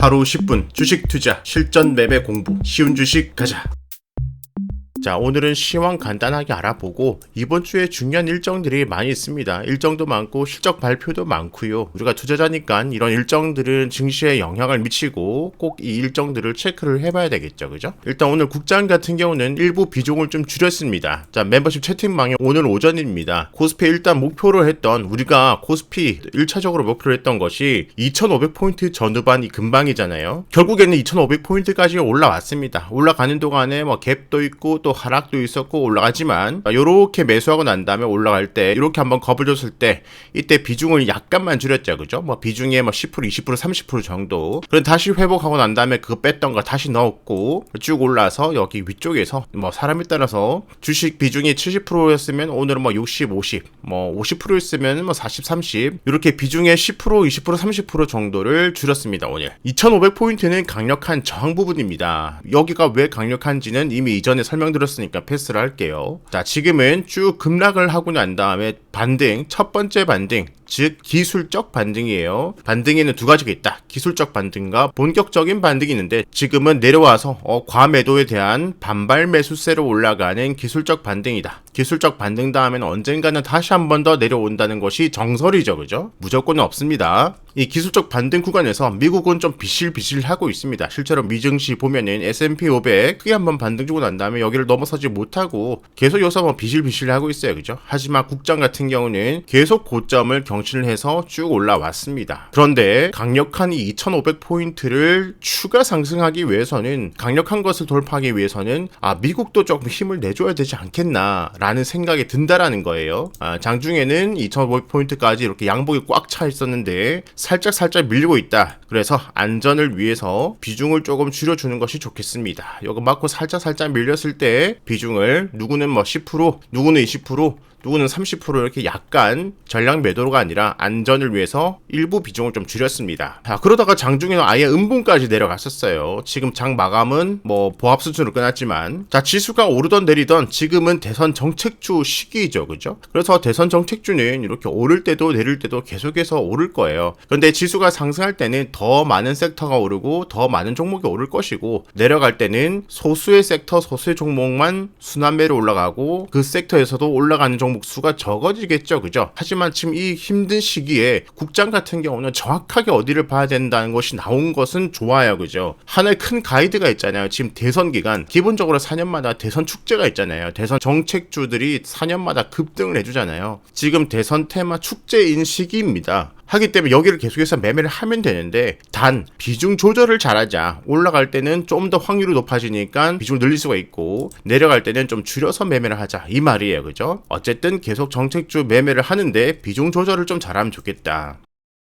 하루 10분 주식 투자 실전 매매 공부 쉬운 주식 가자. 자, 오늘은 시황 간단하게 알아보고 이번 주에 중요한 일정들이 많이 있습니다. 일정도 많고 실적 발표도 많고요. 우리가 투자자니까 이런 일정들은 증시에 영향을 미치고 꼭 이 일정들을 체크를 해봐야 되겠죠, 그죠? 일단 오늘 국장 같은 경우는 일부 비중을 좀 줄였습니다. 자, 멤버십 채팅방에 오늘 오전입니다. 코스피 일단 목표로 했던 우리가 코스피 1차적으로 목표로 했던 것이 2,500포인트 전후반이 금방이잖아요. 결국에는 2,500포인트까지 올라왔습니다. 올라가는 동안에 뭐 갭도 있고 또 하락도 있었고 올라가지만 이렇게 매수하고 난 다음에 올라갈 때 이렇게 한번 겁을 줬을 때 이때 비중을 약간만 줄였죠. 그죠? 뭐 비중에 뭐 10% 20% 30% 정도. 그럼 다시 회복하고 난 다음에 그거 뺐던 거 다시 넣었고 쭉 올라서 여기 위쪽에서 뭐 사람에 따라서 주식 비중이 70%였으면 오늘은 뭐 60 50 뭐 50%였으면 뭐 40 30 이렇게 비중의 10% 20% 30% 정도를 줄였습니다 오늘. 2500포인트는 강력한 저항 부분입니다. 여기가 왜 강력한지는 이미 이전에 설명드렸 드렸으니까 패스를 할게요. 자, 지금은 쭉 급락을 하고 난 다음에 반등, 첫 번째 반등, 즉 기술적 반등이에요. 반등에는 두 가지가 있다. 기술적 반등과 본격적인 반등이 있는데 지금은 내려와서 어, 과매도에 대한 반발 매수세로 올라가는 기술적 반등이다. 기술적 반등 다음에는 언젠가는 다시 한 번 더 내려온다는 것이 정설이죠. 그죠? 무조건은 없습니다. 이 기술적 반등 구간에서 미국은 좀 비실비실하고 있습니다. 실제로 미증시 보면은 S&P 500 크게 한번 반등 주고 난 다음에 여기를 넘어서지 못하고 계속 여기서 뭐 비실비실하고 있어요. 그죠? 하지만 국장 같은 경우는 계속 고점을 경 신을 해서 쭉 올라왔습니다. 그런데 강력한 이 2500포인트를 추가 상승하기 위해서는 강력한 것을 돌파하기 위해서는 아 미국도 조금 힘을 내줘야 되지 않겠나라는 생각이 든다라는 거예요. 아, 장중에는 2500포인트까지 이렇게 양복이 꽉 차 있었는데 살짝 살짝 밀리고 있다. 그래서 안전을 위해서 비중을 조금 줄여주는 것이 좋겠습니다. 이거 맞고 살짝 살짝 밀렸을 때 비중을 누구는 뭐 10%, 누구는 20%, 누구는 30% 이렇게 약간 전량 매도가 아니라 안전을 위해서 일부 비중을 좀 줄였습니다. 자, 그러다가 장중에는 아예 음봉까지 내려갔었어요. 지금 장 마감은 뭐 보합 수준으로 끝났지만 자, 지수가 오르던 내리던 지금은 대선 정책주 시기죠. 그죠? 그래서 대선 정책주는 이렇게 오를 때도 내릴 때도 계속해서 오를 거예요. 그런데 지수가 상승할 때는 더 많은 섹터가 오르고 더 많은 종목이 오를 것이고 내려갈 때는 소수의 섹터, 소수의 종목만 순환매로 올라가고 그 섹터에서도 올라가는 종목 종목 수가 적어지겠죠. 그죠? 하지만 지금 이 힘든 시기에 국장 같은 경우는 정확하게 어디를 봐야 된다는 것이 나온 것은 좋아요. 그죠? 하나의 큰 가이드가 있잖아요. 지금 대선 기간 기본적으로 4년마다 대선 축제가 있잖아요. 대선 정책주들이 4년마다 급등을 해주잖아요. 지금 대선 테마 축제인 시기입니다. 하기 때문에 여기를 계속해서 매매를 하면 되는데 단 비중 조절을 잘하자. 올라갈 때는 좀 더 확률이 높아지니까 비중을 늘릴 수가 있고 내려갈 때는 좀 줄여서 매매를 하자. 이 말이에요. 그죠? 어쨌든 계속 정책주 매매를 하는데 비중 조절을 좀 잘하면 좋겠다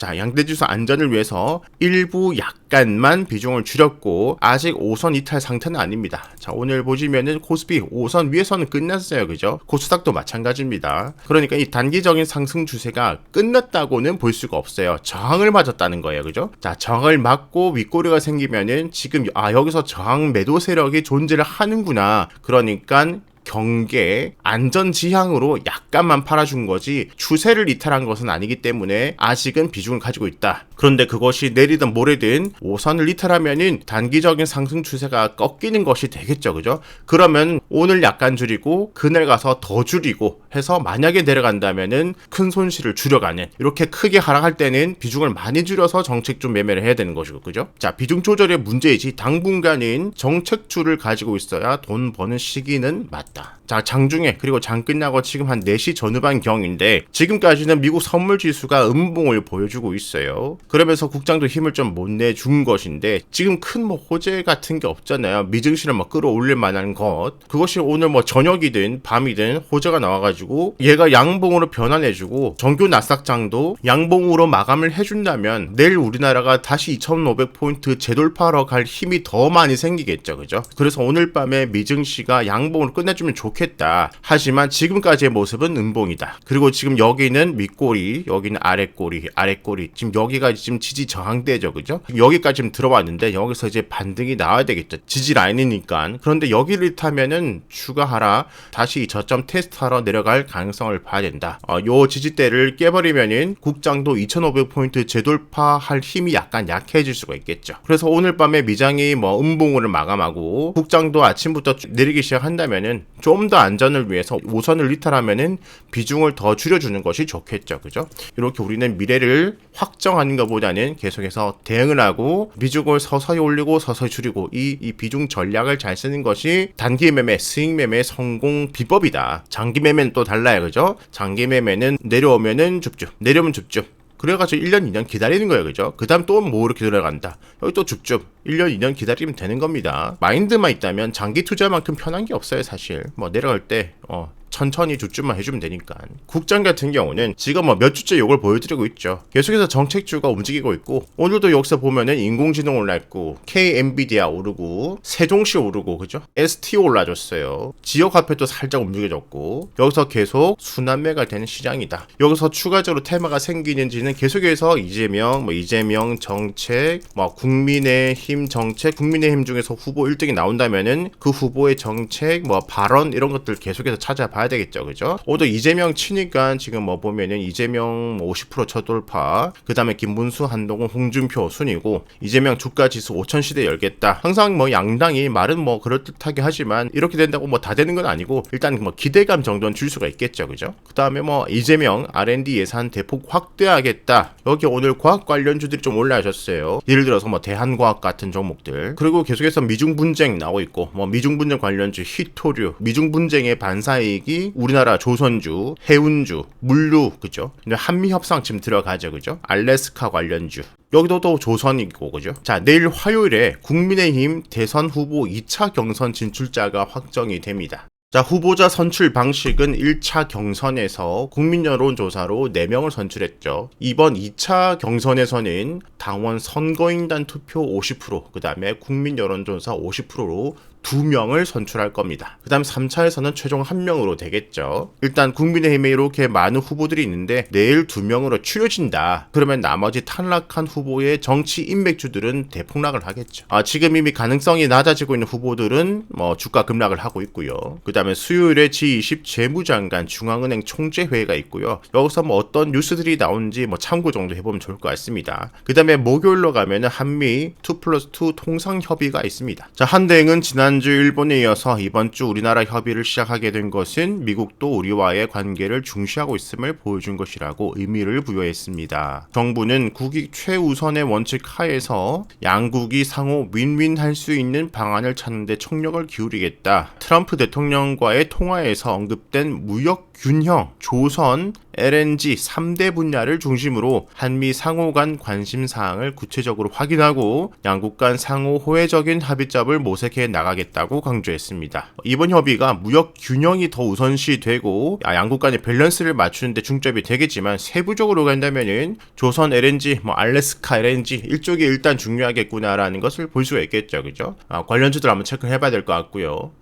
자, 양대지수 안전을 위해서 일부 약간만 비중을 줄였고 아직 5선 이탈 상태는 아닙니다. 자, 오늘 보시면은 코스피 5선 위에서는 끝났어요. 그죠? 코스닥도 마찬가지입니다. 그러니까 이 단기적인 상승 추세가 끝났다고는 볼 수가 없어요. 저항을 맞았다는 거예요. 그죠? 자, 저항을 맞고 윗꼬리가 생기면은 지금 아, 여기서 저항 매도 세력이 존재를 하는구나. 그러니까 경계 안전 지향으로 약간만 팔아준 거지 추세를 이탈한 것은 아니기 때문에 아직은 비중을 가지고 있다. 그런데 그것이 내리든 모래든 5선을 이탈하면은 단기적인 상승 추세가 꺾이는 것이 되겠죠. 그죠? 그러면 오늘 약간 줄이고 그날 가서 더 줄이고 해서 만약에 내려간다면은 큰 손실을 줄여가는 이렇게 크게 하락할 때는 비중을 많이 줄여서 정책주 매매를 해야 되는 것이고 그죠? 자 비중 조절의 문제이지 당분간은 정책주를 가지고 있어야 돈 버는 시기는 맞다. 있다. 자, 장중에 그리고 장 끝나고 지금 한 4시 전후반 경인데 지금까지는 미국 선물 지수가 음봉을 보여주고 있어요. 그러면서 국장도 힘을 좀 못 내준 것인데 지금 큰 뭐 호재 같은 게 없잖아요. 미증시를 막 끌어올릴 만한 것. 그것이 오늘 뭐 저녁이든 밤이든 호재가 나와가지고 얘가 양봉으로 변환해주고 정규 나싹장도 양봉으로 마감을 해준다면 내일 우리나라가 다시 2,500포인트 재돌파하러 갈 힘이 더 많이 생기겠죠. 그죠? 그래서 오늘 밤에 미증시가 양봉으로 끝내주면 해주면 좋겠다. 하지만 지금까지의 모습은 음봉이다. 그리고 지금 여기는 윗꼬리, 여기는 아랫꼬리, 아랫꼬리. 지금 여기가 지금 지지 저항대죠, 그죠? 여기까지 지금 들어왔는데 여기서 이제 반등이 나와야 되겠죠. 지지 라인이니까. 그런데 여기를 타면은 추가 하라. 다시 이 저점 테스트하러 내려갈 가능성을 봐야 된다. 어, 요 지지대를 깨버리면은 국장도 2,500포인트 재돌파할 힘이 약간 약해질 수가 있겠죠. 그래서 오늘 밤에 미장이 뭐 음봉으로 마감하고 국장도 아침부터 내리기 시작한다면은 좀 더 안전을 위해서 우선을 리탈하면은 비중을 더 줄여주는 것이 좋겠죠. 그죠? 이렇게 우리는 미래를 확정하는 것보다는 계속해서 대응을 하고 비중을 서서히 올리고 서서히 줄이고 이, 이 비중 전략을 잘 쓰는 것이 단기 매매, 스윙 매매 성공 비법이다. 장기 매매는 또 달라요. 그죠? 장기 매매는 내려오면은 줍줍, 내려오면 줍줍. 그래가지고 1년, 2년 기다리는 거예요. 그죠? 그 다음 또 뭐 이렇게 들어간다. 여기 또 줍줍. 1년, 2년 기다리면 되는 겁니다. 마인드만 있다면 장기 투자만큼 편한 게 없어요, 사실. 뭐 내려갈 때, 어, 천천히 주춤만 해주면 되니까. 국장 같은 경우는 지금 뭐 몇 주째 이걸 보여드리고 있죠. 계속해서 정책주가 움직이고 있고 오늘도 여기서 보면은 인공지능 올랐고 K 엔비디아 오르고 세종시 오르고 그죠? ST 올라줬어요. 지역 화폐도 살짝 움직여졌고 여기서 계속 순환매가 되는 시장이다. 여기서 추가적으로 테마가 생기는지는 계속해서 이재명, 뭐 이재명 정책, 뭐 국민의힘 정책, 국민의힘 중에서 후보 1등이 나온다면은 그 후보의 정책, 뭐 발언 이런 것들 계속해서 찾아봐. 봐야 되겠죠, 그죠? 오도 이재명 치니까 지금 뭐 보면은 이재명 50% 첫돌파, 그 다음에 김문수, 한동훈, 홍준표 순이고 이재명 주가 지수 5천 시대 열겠다. 항상 뭐 양당이 말은 뭐 그럴 듯하게 하지만 이렇게 된다고 뭐 다 되는 건 아니고 일단 뭐 기대감 정도는 줄 수가 있겠죠, 그죠? 그 다음에 뭐 이재명 R&D 예산 대폭 확대하겠다. 여기 오늘 과학 관련주들이 좀 올라가셨어요. 예를 들어서 뭐 대한과학 같은 종목들. 그리고 계속해서 미중 분쟁 나오고 있고 뭐 미중 분쟁 관련주 히토류, 미중 분쟁의 반사이익 가격이 우리나라 조선주, 해운주, 물류 그죠? 한미 협상 지금 들어가죠 그죠? 알래스카 관련주. 여기도 또 조선이고 그죠? 자 내일 화요일에 국민의힘 대선 후보 2차 경선 진출자가 확정이 됩니다. 자, 후보자 선출 방식은 1차 경선에서 국민 여론조사로 4명을 선출했죠. 이번 2차 경선에서는 당원 선거인단 투표 50%, 그 다음에 국민 여론조사 50%로 두 명을 선출할 겁니다. 그 다음 3차에서는 최종 한 명으로 되겠죠. 일단 국민의힘에 이렇게 많은 후보들이 있는데 내일 두 명으로 추려진다. 그러면 나머지 탈락한 후보의 정치 인맥주들은 대폭락을 하겠죠. 아, 지금 이미 가능성이 낮아지고 있는 후보들은 뭐 주가 급락을 하고 있고요. 그 다음에 수요일에 G20 재무장관 중앙은행 총재회의가 있고요. 여기서 뭐 어떤 뉴스들이 나오는지 뭐 참고 정도 해보면 좋을 것 같습니다. 그 다음에 목요일로 가면은 한미 2 플러스 2 통상협의가 있습니다. 자, 한대행은 지난 지난주 일본에 이어서 이번 주 우리나라 협의를 시작하게 된 것은 미국도 우리와의 관계를 중시하고 있음을 보여준 것이라고 의미를 부여했습니다. 정부는 국익 최우선의 원칙 하에서 양국이 상호 윈윈 할 수 있는 방안을 찾는 데 총력을 기울이겠다. 트럼프 대통령과의 통화에서 언급된 무역 균형, 조선, LNG 3대 분야를 중심으로 한미 상호 간 관심 사항을 구체적으로 확인하고 양국 간 상호 호혜적인 합의점을 모색해 나가겠다 고 강조했습니다. 이번 협의가 무역 균형이 더 우선시되고 아, 양국 간의 밸런스를 맞추는 데 중점이 되겠지만 세부적으로 간다면은 조선 LNG, 뭐 알래스카 LNG 일쪽이 일단 중요하겠구나라는 것을 볼 수가 있겠죠. 그죠? 아, 관련주들 한번 체크해 봐야 될 것 같고요.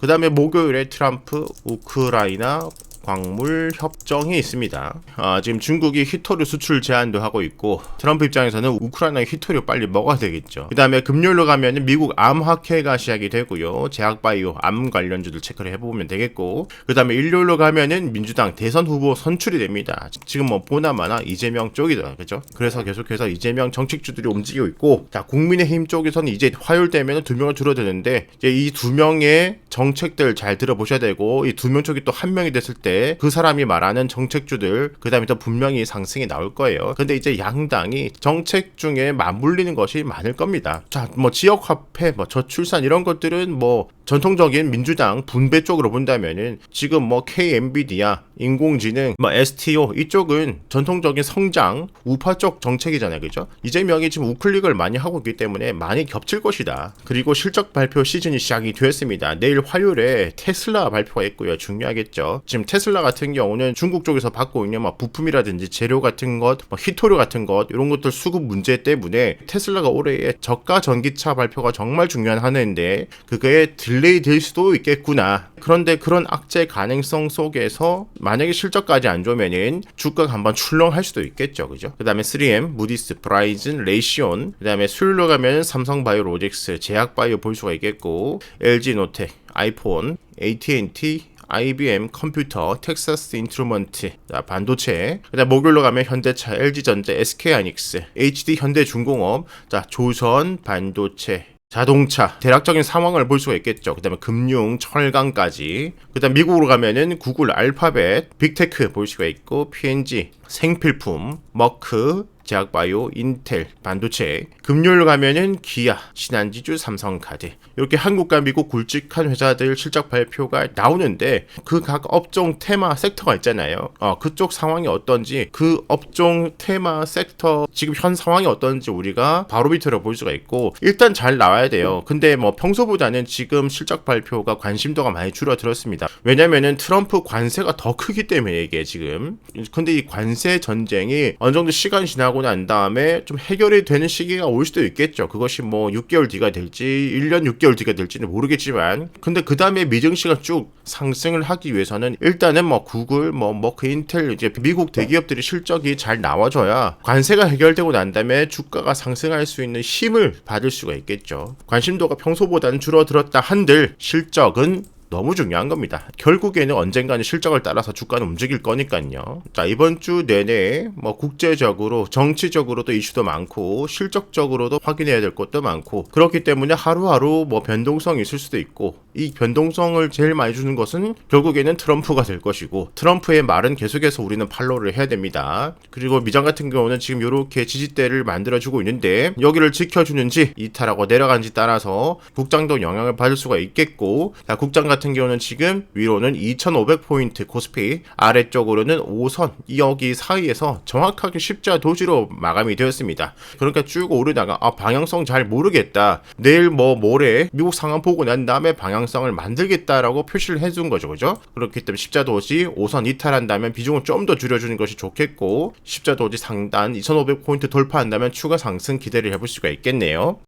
그 다음에 목요일에 트럼프 우크라이나 광물 협정이 있습니다. 아, 지금 중국이 히토류 수출 제한도 하고 있고 트럼프 입장에서는 우크라이나 히토류 빨리 먹어야 되겠죠. 그 다음에 금요일로 가면 미국 암학회가 시작이 되고요. 제약바이오 암 관련주들 체크를 해보면 되겠고 그 다음에 일요일로 가면은 민주당 대선 후보 선출이 됩니다. 지금 뭐 보나마나 이재명 쪽이다. 그죠? 그래서 계속해서 이재명 정책주들이 움직이고 있고 자 국민의힘 쪽에서는 이제 화요일 되면 두 명을 줄어드는데 이제 이 두 명의 정책들 잘 들어보셔야 되고 이 두 명 쪽이 또 한 명이 됐을 때때 그 사람이 말하는 정책주들 그 다음에 또 분명히 상승이 나올 거예요. 근데 이제 양당이 정책 중에 맞물리는 것이 많을 겁니다. 자, 뭐 지역 화폐, 뭐 저출산 이런 것들은 뭐 전통적인 민주당 분배 쪽으로 본다면은 지금 뭐 K 엔비디아, 인공지능, 뭐 STO 이쪽은 전통적인 성장 우파 쪽 정책이잖아요, 그죠? 이재명이 지금 우클릭을 많이 하고 있기 때문에 많이 겹칠 것이다. 그리고 실적 발표 시즌이 시작이 되었습니다. 내일 화요일에 테슬라 발표가 있고요, 중요하겠죠. 지금 테슬라 같은 경우는 중국 쪽에서 받고 있는 뭐 부품이라든지 재료 같은 것, 뭐 히토류 같은 것 이런 것들 수급 문제 때문에 테슬라가 올해에 저가 전기차 발표가 정말 중요한 한 해인데 들 딜레이 될 수도 있겠구나. 그런데 그런 악재 가능성 속에서 만약에 실적까지 안 좋으면은 주가가 한번 출렁할 수도 있겠죠. 그죠? 그 다음에 3M, 무디스, 브라이즌, 레이시온, 그 다음에 수요일로 가면 삼성바이오로직스, 제약바이오 볼 수가 있겠고, LG노텍, 아이폰, AT&T, IBM 컴퓨터, 텍사스 인트루먼트, 자, 반도체, 그다음 목요일로 가면 현대차, LG전자, SK하이닉스, HD 현대중공업, 자 조선 반도체, 자동차 대략적인 상황을 볼 수가 있겠죠. 그다음에 금융, 철강까지. 그다음 미국으로 가면은 구글, 알파벳, 빅테크 볼 수가 있고 P&G, 생필품, 머크, 제약바이오, 인텔, 반도체. 금요일 가면은 기아, 신한지주, 삼성카드. 이렇게 한국과 미국 굵직한 회사들 실적 발표가 나오는데 그 각 업종 테마 섹터가 있잖아요. 어, 그쪽 상황이 어떤지 그 업종 테마 섹터 지금 현 상황이 어떤지 우리가 바로 밑으로 볼 수가 있고 일단 잘 나와야 돼요. 근데 뭐 평소보다는 지금 실적 발표가 관심도가 많이 줄어들었습니다. 왜냐면은 트럼프 관세가 더 크기 때문에 이게 지금. 근데 이 관세 전쟁이 어느 정도 시간 지나고 난 다음에 좀 해결이 되는 시기가 올 수도 있겠죠. 그것이 뭐 6개월 뒤가 될지 1년 6개월 뒤가 될지는 모르겠지만 근데 그 다음에 미증시가 쭉 상승을 하기 위해서는 일단은 뭐 구글 뭐 머크 인텔 이제 미국 대기업들이 실적이 잘 나와줘야 관세가 해결되고 난 다음에 주가가 상승할 수 있는 힘을 받을 수가 있겠죠. 관심도가 평소보다는 줄어들었다 한들 실적은 너무 중요한 겁니다. 결국에는 언젠가는 실적을 따라서 주가는 움직일 거니까요. 자, 이번 주 내내 뭐 국제적으로, 정치적으로도 이슈도 많고, 실적적으로도 확인해야 될 것도 많고, 그렇기 때문에 하루하루 뭐 변동성이 있을 수도 있고, 이 변동성을 제일 많이 주는 것은 결국에는 트럼프가 될 것이고, 트럼프의 말은 계속해서 우리는 팔로우를 해야 됩니다. 그리고 미장 같은 경우는 지금 이렇게 지지대를 만들어주고 있는데, 여기를 지켜주는지 이탈하고 내려간지 따라서 국장도 영향을 받을 수가 있겠고, 자, 국장 같은 경우는 지금 위로는 2,500포인트 코스피, 아래쪽으로는 5선, 여기 사이에서 정확하게 십자 도지로 마감이 되었습니다. 그러니까 쭉 오르다가 아 방향성 잘 모르겠다. 내일 뭐 모레 미국 상황 보고 난 다음에 방향성을 만들겠다라고 표시를 해준 거죠, 그죠? 그렇기 때문에 십자 도지 5선 이탈한다면 비중을 좀 더 줄여주는 것이 좋겠고 십자 도지 상단 2,500포인트 돌파한다면 추가 상승 기대를 해볼 수가 있겠네요.